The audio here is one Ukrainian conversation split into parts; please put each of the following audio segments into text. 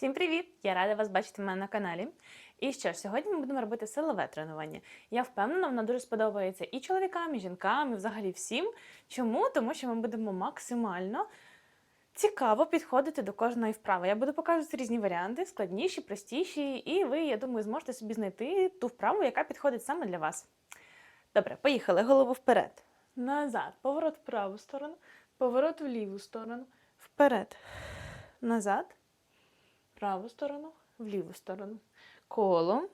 Всім привіт! Я рада вас бачити в мене на каналі. І що ж, сьогодні ми будемо робити силове тренування. Я впевнена, воно дуже сподобається і чоловікам, і жінкам, і взагалі всім. Чому? Тому що ми будемо максимально цікаво підходити до кожної вправи. Я буду показувати різні варіанти, складніші, простіші, і ви, я думаю, зможете собі знайти ту вправу, яка підходить саме для вас. Добре, поїхали. Голову вперед. Назад. Поворот в праву сторону, поворот в ліву сторону. Вперед. Назад праву сторону, в ліву сторону. Коло.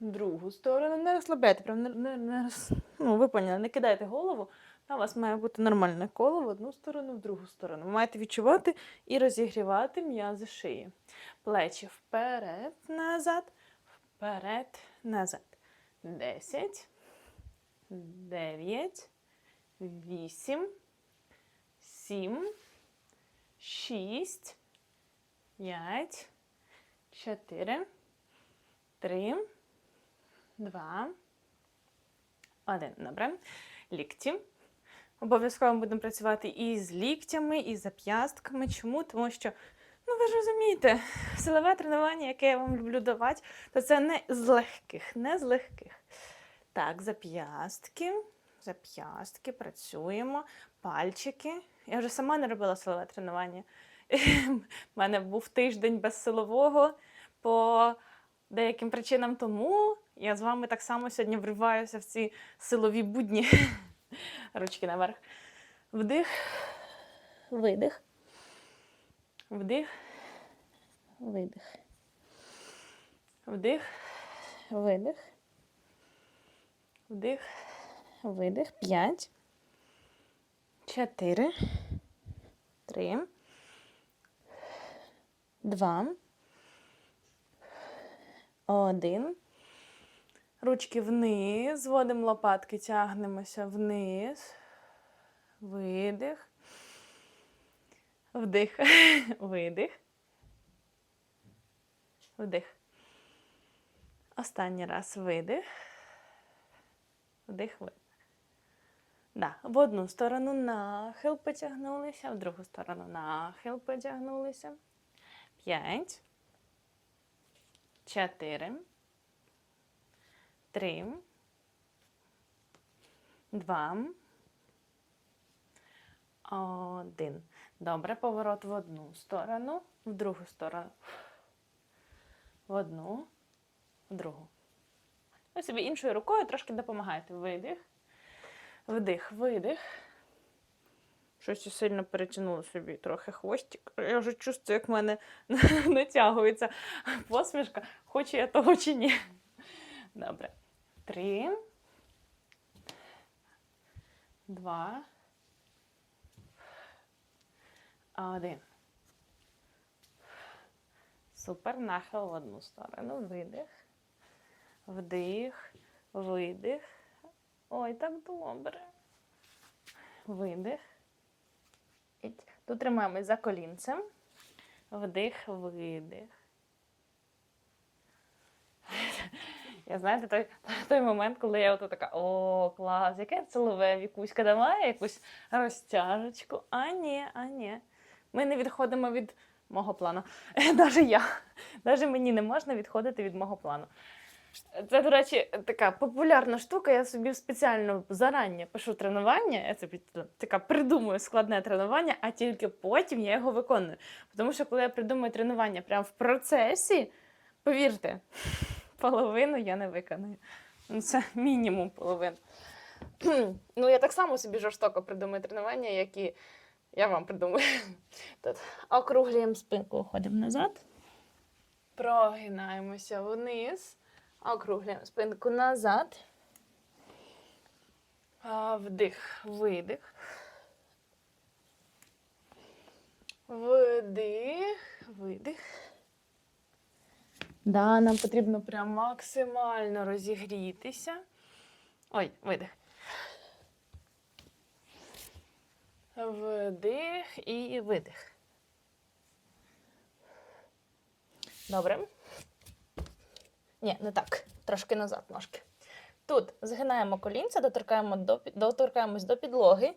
Другу сторону. Не розслабляйте, прям не, не, не ну, ви поняли, не кидайте голову. У вас має бути нормальне коло в одну сторону, в другу сторону. Ви маєте відчувати і розігрівати м'язи шиї. Плечі вперед, назад, вперед, назад. Десять, дев'ять, вісім, сім. Шість, п'ять, чотири, три, два, один. Добре. Лікті. Обов'язково будемо працювати і з ліктями, і з зап'ястками. Чому? Тому що, ну ви ж розумієте, силове тренування, яке я вам люблю давати, то це не з легких, не з легких. Так, зап'ястки, зап'ястки, працюємо, пальчики. Я вже сама не робила силове тренування. У мене був тиждень без силового по деяким причинам тому. Я з вами так само сьогодні вриваюся в ці силові будні. Ручки наверх. Вдих, видих. Вдих, видих. Вдих, видих. Вдих, видих. П'ять. Чотири. Три. Два. Один. Ручки вниз. Зводимо лопатки, тягнемося вниз. Видих. Вдих. Видих. Вдих. Останній раз видих. Вдих, видих. Да, в одну сторону нахил потягнулися, в другу сторону нахил потягнулися. П'ять. Чотири. Три. Два. Один. Добре, поворот в одну сторону, в другу сторону. В одну, в другу. Ви собі іншою рукою трошки допомагаєте. Видих. Вдих, видих. Щось я сильно перетягнула собі трохи хвостик. Я вже чувствую, як в мене натягується посмішка, хочу я того чи ні. Добре. Три. Два. Один. Супер. Нахил в одну сторону. Видих. Вдих. Видих. Ой, так добре. Видих. Тут тримаємось за колінцем. Вдих, видих. Я знаєте, той, той момент, коли я ото така, о, клас, яке силове вікуська давай якусь розтяжечку. А ні, а ні. Ми не відходимо від мого плану. Навіть я. Навіть мені не можна відходити від мого плану. Це, до речі, така популярна штука. Я собі спеціально зарані пишу тренування. Я собі така придумую складне тренування, а тільки потім я його виконую. Тому що коли я придумую тренування прямо в процесі, повірте, половину я не виконую. Ну, Це мінімум половину. Ну, я так само собі жорстоко придумую тренування, які я вам придумую. Тут округлюємо спинку, уходимо назад. Прогинаємося вниз. Округлюємо спинку назад. Вдих, видих. Вдих, видих. Да, нам потрібно прям максимально розігрітися. Ой, видих. Вдих і видих. Добре. Ні, не так. Трошки назад ножки. Тут згинаємо колінця, доторкаємо до, доторкаємось до підлоги.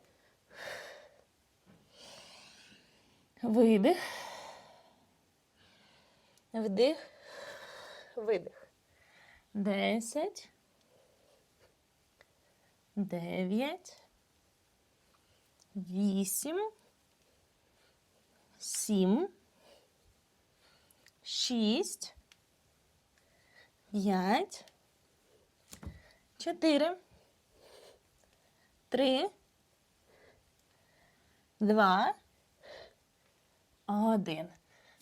Видих. Вдих, видих. Десять. Дев'ять. Вісім. Сім. Шість. П'ять. Чотири. Три. Два. Один.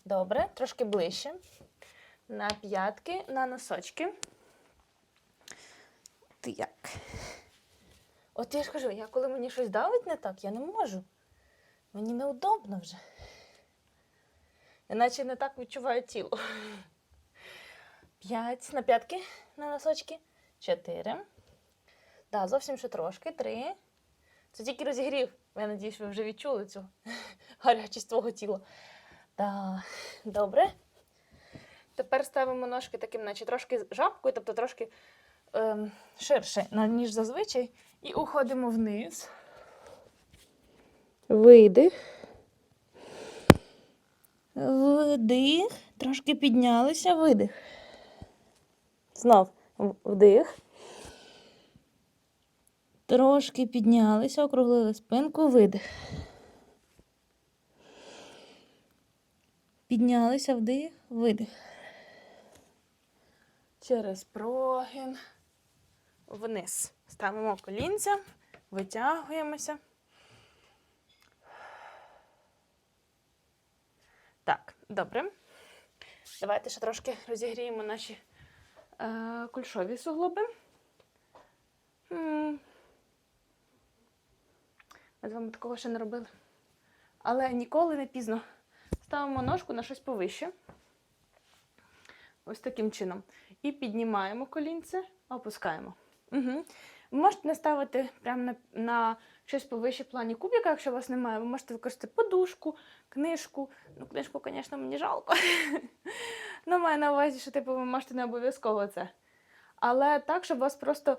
Добре, трошки ближче. На п'ятки, на носочки. Так. От я ж кажу, я коли мені щось давить не так, я не можу. Мені неудобно вже. Іначе не так відчуваю тіло. П'ять на п'ятки на носочки. Чотири. Да, зовсім ще трошки. Три. Це тільки розігрів. Я надіюсь, ви вже відчули цю гарячість твого тіла. Да. Добре. Тепер ставимо ножки таким, наче трошки жабкою, тобто трошки ем, ширше, ніж зазвичай. І уходимо вниз. Видих. Вдих. Трошки піднялися, видих. Знов вдих. Трошки піднялися, округлили спинку, видих. Піднялися вдих, видих. Через прогін вниз. Ставимо колінця, витягуємося. Так, добре. Давайте ще трошки розігріємо наші кульшові суглоби. Ми з вами такого ще не робили. Але ніколи не пізно. Ставимо ножку на щось повище. Ось таким чином. І піднімаємо колінце, опускаємо. Угу. Можете не ставити прямо на, на щось повище в плані кубика, якщо у вас немає. Ви можете використати подушку, книжку. Ну, книжку, звісно, мені жалко. Ну, маю на увазі, що типу, ви можете не обов'язково це. Але так, щоб вас просто.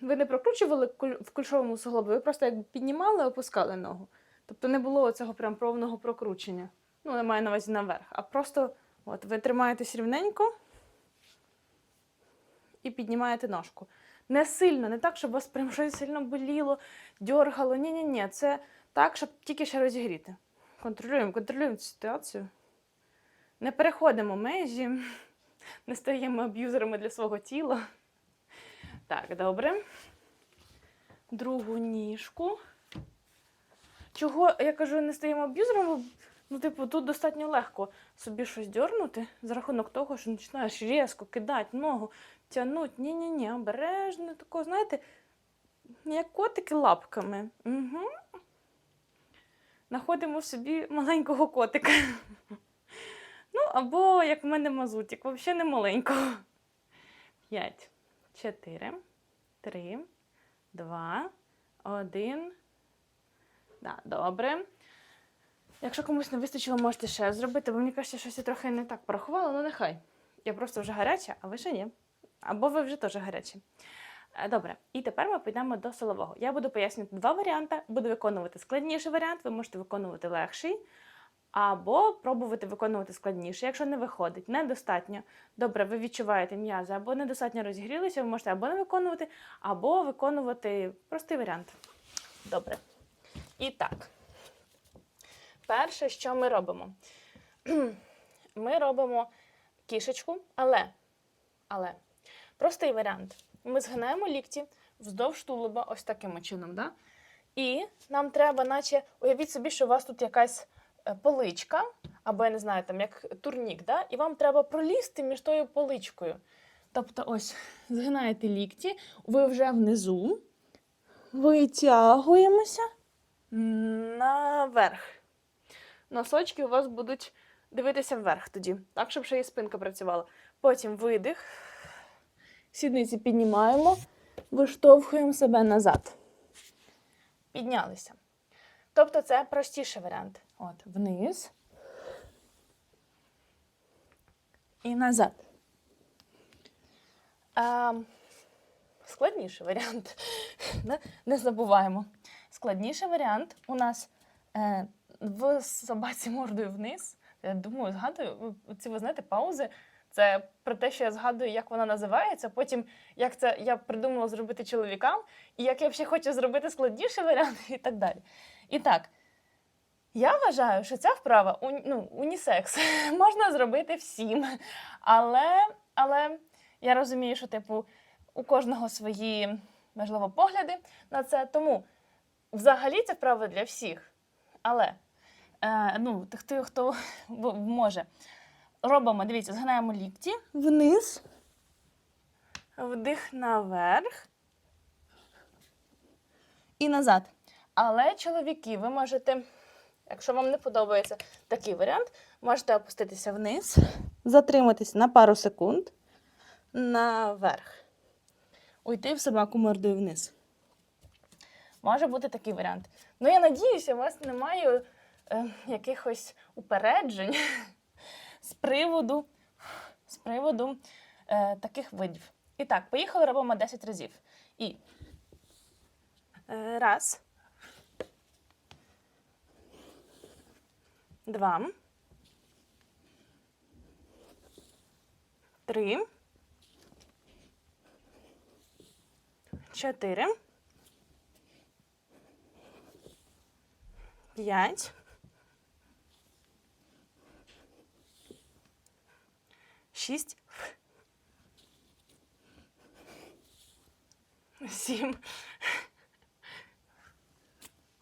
Ви не прокручували в кульшовому суглобі, ви просто як піднімали, опускали ногу. Тобто не було цього прям повного прокручення. Ну, я маю на увазі наверх. А просто от, ви тримаєтесь рівненько і піднімаєте ножку. Не сильно, не так, щоб вас прям щось сильно боліло, дьоргало. Ні-ні-ні, це так, щоб тільки ще розігріти. Контролюємо, контролюємо цю ситуацію. Не переходимо межі, не стаємо аб'юзерами для свого тіла. Так, добре. Другу ніжку. Чого я кажу, не стаємо аб'юзером? Ну, типу, тут достатньо легко собі щось дьорнути за рахунок того, що починаєш різко кидати ногу, тягнути. Ні-ні-ні, обережно, такого, знаєте, як котики лапками. Угу. Находимо собі маленького котика. Ну, або, як в мене мазутик, взагалі не маленького. П'ять, чотири, три, два, один. Да, добре. Якщо комусь не вистачило, можете ще зробити, бо мені кажеться, щось я трохи не так порахувала, ну нехай. Я просто вже гаряча, а ви ще ні. Або ви вже теж гарячі. Е, Добре, і тепер ми підемо до силового. Я буду пояснювати два варіанти. Буду виконувати складніший варіант, ви можете виконувати легший, або пробувати виконувати складніше. Якщо не виходить, недостатньо. Добре, ви відчуваєте м'язи, або недостатньо розігрілися, ви можете або не виконувати, або виконувати простий варіант. Добре. І так. Перше, що ми робимо? Ми робимо кішечку, але, але простий варіант. Ми згинаємо лікті вздовж тулуба ось таким чином. Да? І нам треба, наче, уявіть собі, що у вас тут якась е, поличка, або я не знаю, там як турнік, да? і вам треба пролізти між тою поличкою. Тобто, ось, згинаєте лікті, ви вже внизу, витягуємося наверх. Носочки у вас будуть дивитися вверх тоді, так, щоб ще і спинка працювала. Потім видих. Сідниці піднімаємо, виштовхуємо себе назад. Піднялися. Тобто це простіший варіант. От, вниз. І назад. А, складніший варіант. Не- забуваємо. Складніший варіант у нас е, в собаці мордою вниз, Я думаю, згадую, ці, ви знаєте, паузи. Це про те, що я згадую, як вона називається. Потім як це я придумала зробити чоловікам, і як я ще хочу зробити складніший варіант, і так далі. І так, я вважаю, що ця вправа ну, унісекс можна зробити всім. Але, але я розумію, що, типу, у кожного свої, можливо, погляди на це. Тому взагалі це вправа для всіх. Але е, ну, хто, хто може. Робимо, дивіться, згинаємо лікті вниз, вдих наверх і назад. Але, чоловіки, ви можете, якщо вам не подобається такий варіант, можете опуститися вниз, затриматись на пару секунд наверх. Уйти в собаку мордою вниз. Може бути такий варіант. Ну, я надіюся, у вас немає якихось упереджень з приводу, з приводу е, таких видів. І так, поїхали, робимо 10 разів. І е, раз. Два. Три. Чотири. П'ять. Шість. Сім.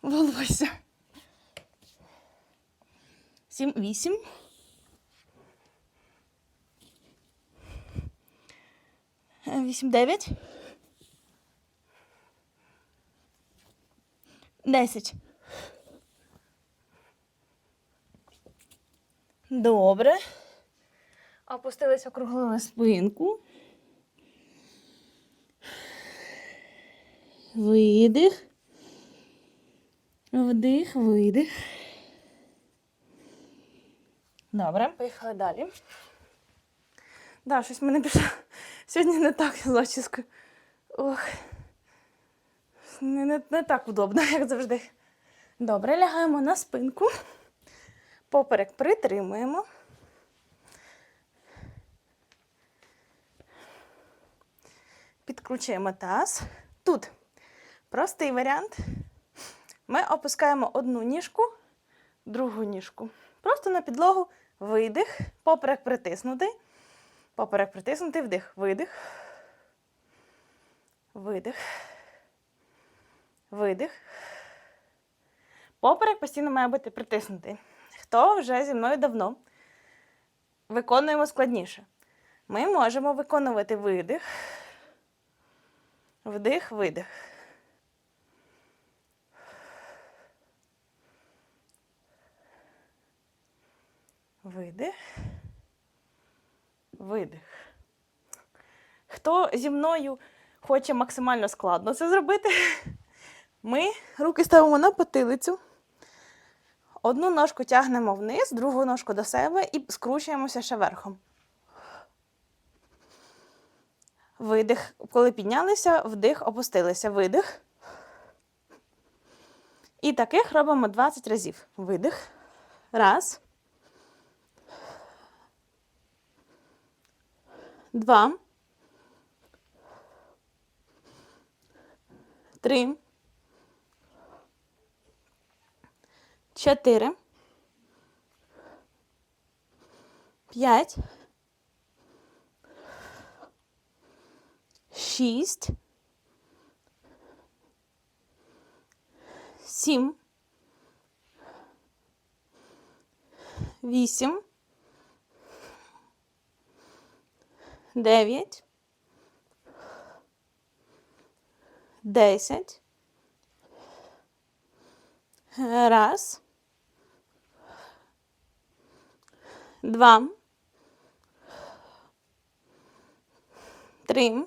Волосся. Сім, вісім. Вісім, дев'ять. Десять. Добре. Опустились, округлили спинку. Видих. Вдих, видих. Добре, поїхали далі. Да, щось мене пішло сьогодні не так з зачіскою. Ох. Не, не, не так удобно, як завжди. Добре, лягаємо на спинку. Поперек притримуємо. Підкручуємо таз. Тут простий варіант. Ми опускаємо одну ніжку, другу ніжку. Просто на підлогу видих, поперек притиснутий. Поперек притиснутий, вдих, видих. Видих. Видих. Поперек постійно має бути притиснутий. Хто вже зі мною давно виконуємо складніше. Ми можемо виконувати видих, вдих, видих. Видих. Видих. Хто зі мною хоче максимально складно це зробити, ми руки ставимо на потилицю. Одну ножку тягнемо вниз, другу ножку до себе і скручуємося ще верхом. Видих, коли піднялися, вдих, опустилися. Видих. І таких робимо 20 разів. Видих. Раз. Два. Три. Чотири. П'ять. Шість. Сім. Вісім. Дев'ять. Десять. Раз. Два. Три.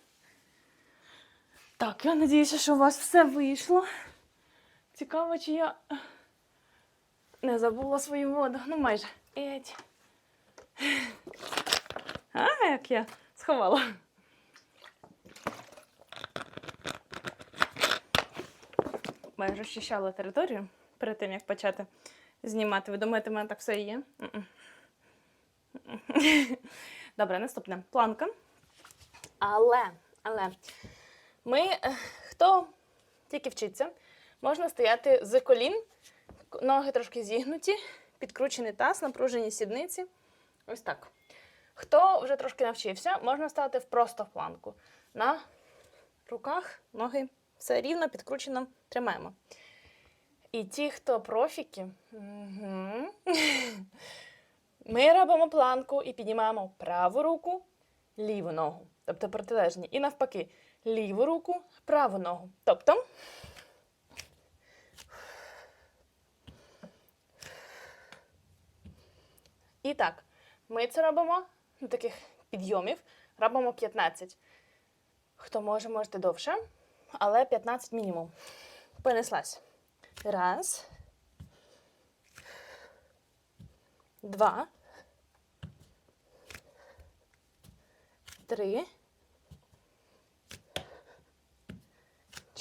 Так, я надіюся, що у вас все вийшло. Цікаво, чи я не забула свою воду. Ну, майже. Еть. А, як я сховала. Ми розчищала територію перед тим, як почати знімати. Ви думаєте, в мене так все і є? Добре, наступне. Планка. Але, але ми, е, хто тільки вчиться, можна стояти з колін, ноги трошки зігнуті, підкручений таз, напружені сідниці. Ось так. Хто вже трошки навчився, можна стати просто в планку. На руках, ноги, все рівно, підкручено, тримаємо. І ті, хто профіки, мгм, ми робимо планку і піднімаємо праву руку, ліву ногу. Тобто протилежні. І навпаки, ліву руку, праву ногу. Тобто. І так, ми це робимо ну, таких підйомів, робимо 15. Хто може, можете довше, але 15 мінімум. Понеслась. Раз. Два. Три.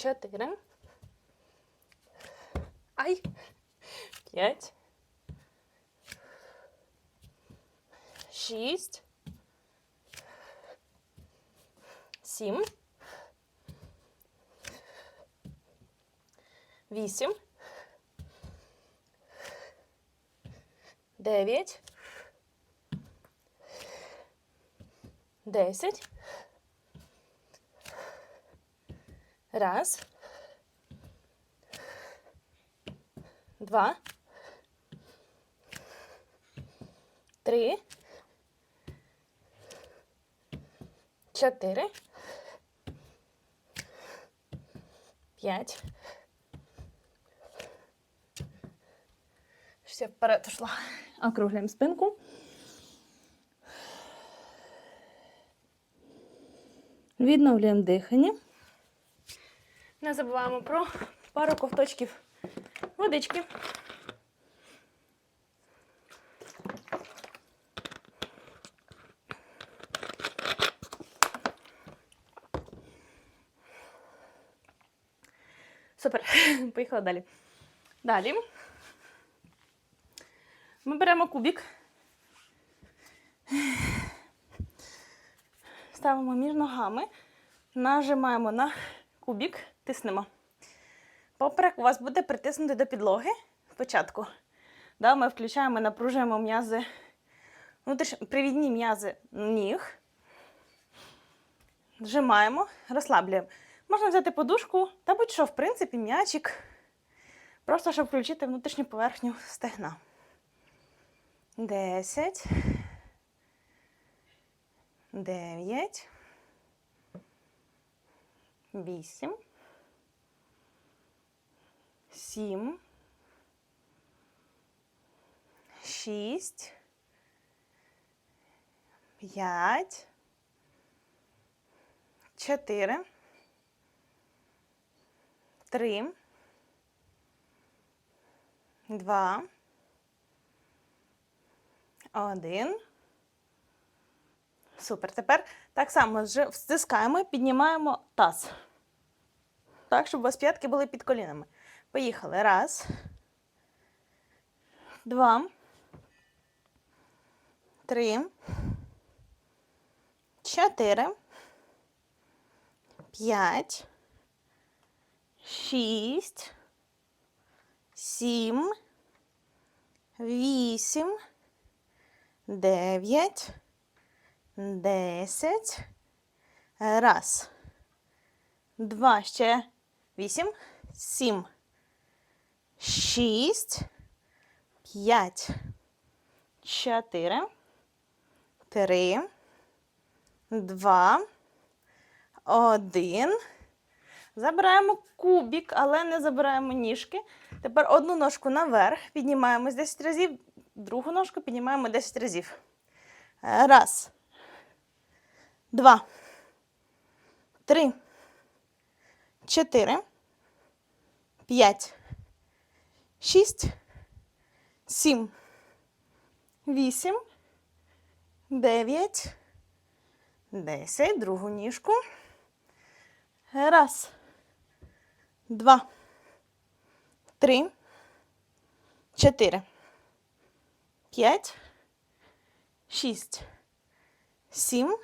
Чотири. Ай. П'ять. Шість. Сім. Вісім. Дев'ять. Десять. Раз. Два. Три. Чотири. П'ять. Ще вперед ушла. Округляємо спинку. Відновлюємо дихання. Не забуваємо про пару ковточків водички. Супер. Поїхала далі. Далі. Ми беремо кубик. Ставимо між ногами, нажимаємо на кубик, тиснемо. Поперек у вас буде притиснути до підлоги спочатку. Да, ми включаємо, напружуємо м'язи, внутрішні привідні м'язи ніг. Зжимаємо, розслаблюємо. Можна взяти подушку та будь-що, в принципі, м'ячик. Просто щоб включити внутрішню поверхню стегна. Десять. Дев'ять. Вісім. Сім. Шість. П'ять. Чотири. Три. Два. Один. Супер. Тепер так само стискаємо, піднімаємо таз. Так, щоб у вас п'ятки були під колінами. Поїхали. Раз. Два. Три. Чотири. П'ять. Шість. Сім. Вісім. Дев'ять. Десять. Раз. Два. Ще вісім. Сім. Шість. П'ять. Чотири. Три. Два. Один. Забираємо кубик, але не забираємо ніжки. Тепер одну ножку наверх, піднімаємось 10 разів, Другу ножку піднімаємо 10 разів. Раз. Два. Три. Чотири. П'ять. Шість. Сім. Вісім. Дев'ять. Десять. Другу ніжку. Раз. Два. Три. Чотири. П'ять. Шість. Сім.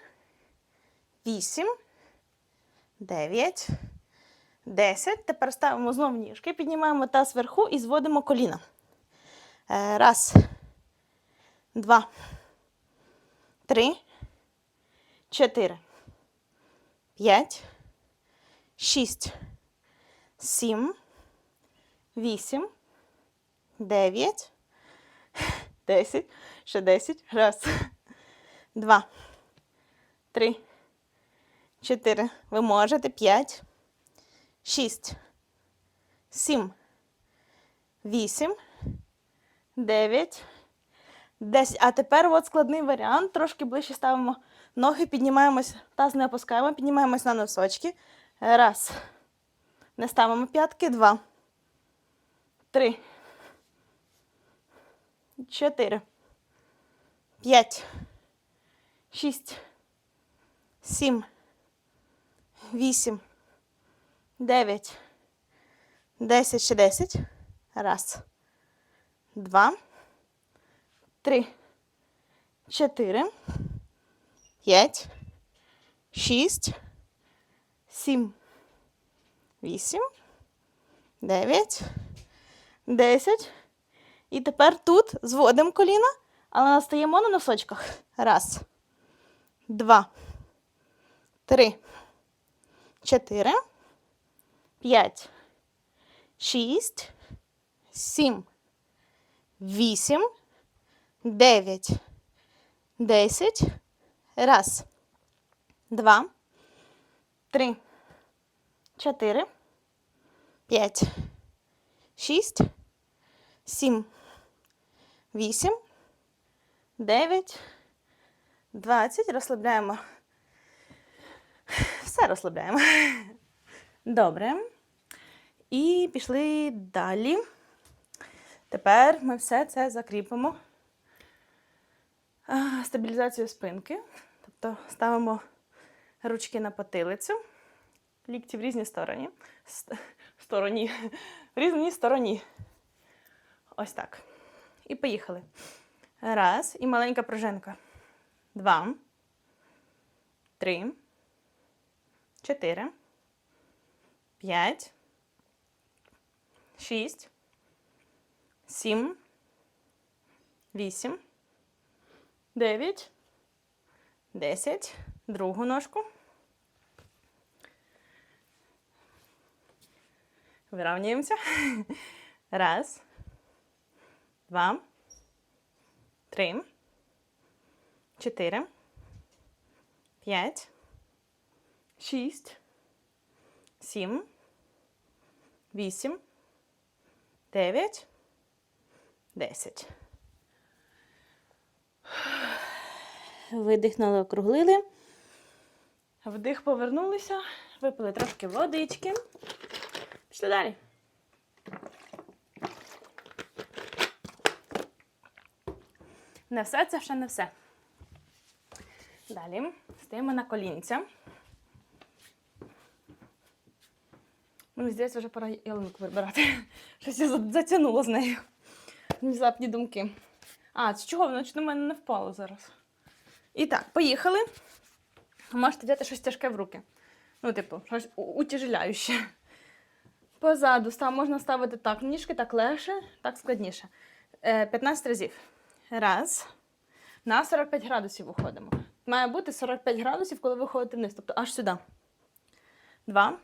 Вісім. Дев'ять. Десять. Тепер ставимо знову ніжки, піднімаємо таз вверху і зводимо коліна. Е, Раз. Два. Три. Чотири. П'ять. Шість. Сім. Вісім. Дев'ять. Десять. Ще десять. Раз. Два. Три. Чотири. Ви можете. П'ять. Шість. Сім. Вісім. Дев'ять. Десять. А тепер от складний варіант. Трошки ближче ставимо ноги, піднімаємось, таз не опускаємо, піднімаємось на носочки. Раз. Не ставимо п'ятки. Два. Три. Чотири. П'ять. Шість. Сім. Вісім. Дев'ять. Десять. Ще десять. Раз. Два. Три. Чотири. П'ять. Шість. Сім. Вісім. Дев'ять. Десять. І тепер тут зводимо коліна, але настаємо на носочках. Раз. Два. Три. Чотири. П'ять. Шість. Сім. Вісім. Дев'ять. Десять. Раз. Два. Три. Чотири. П'ять. Шість. Сім. Вісім. Дев'ять. Двадцять. Розслабляємо. Все розслабляємо. Добре. І пішли далі. Тепер ми все це закріпимо. Стабілізацію спинки. Тобто ставимо ручки на потилицю, лікті в різні стороні. Ст- стороні. В різній стороні. Ось так. І поїхали. Раз. І маленька пружинка. Два. Три. Чотири. П'ять. Шість. Сім. Вісім. Дев'ять. Десять. Другу ножку. Вирівнюємося. Раз. Два. Три. Чотири. П'ять. Шість. Сім. Вісім. Дев'ять. Десять. Видихнули, округлили. Вдих, повернулися. Випили трошки водички. Пішли далі. Не все це ще не все. Далі стоїмо на колінця. Мені здається, вже пора ялинку вибирати. Щось я за- затягнула з нею. Внезапні думки. А, з чого воно на мене не впало зараз? І так, поїхали. Можете взяти щось тяжке в руки. Ну, типу, щось утяжеляюще. Позаду став, можна ставити так ніжки, так легше, так складніше. Е, 15 разів. Раз. На 45 градусів виходимо. Має бути 45 градусів, коли ви ходите вниз. Тобто аж сюди. Два.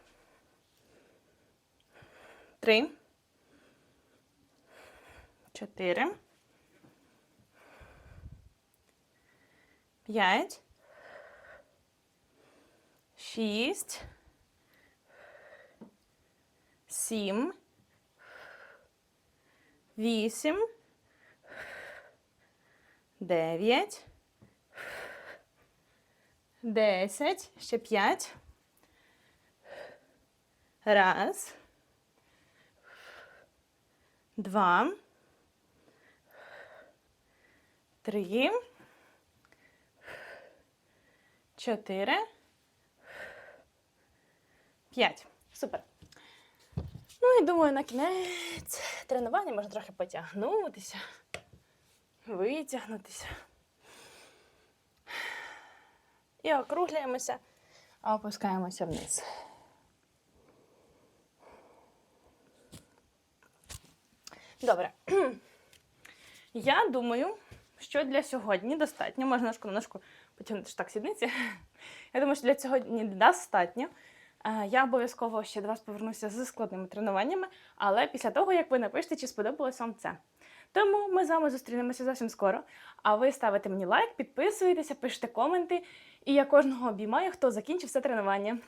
Три. Чотири. П'ять. Шість. Сім. Вісім. дев'ять, десять, ще п'ять. Раз. Два. Три. Чотири. П'ять. Супер. Ну і думаю, на кінець тренування можна трохи потягнутися, витягнутися. І округляємося, опускаємося вниз. Добре. Я думаю, що для сьогодні достатньо. Можна ножку на ножку потягнути так сідниці. Я думаю, що для сьогодні достатньо. Е, Я обов'язково ще до вас повернуся з складними тренуваннями, але після того, як ви напишете, чи сподобалось вам це. Тому ми з вами зустрінемося зовсім скоро. А ви ставите мені лайк, підписуєтеся, пишете коменти. І я кожного обіймаю, хто закінчив це тренування.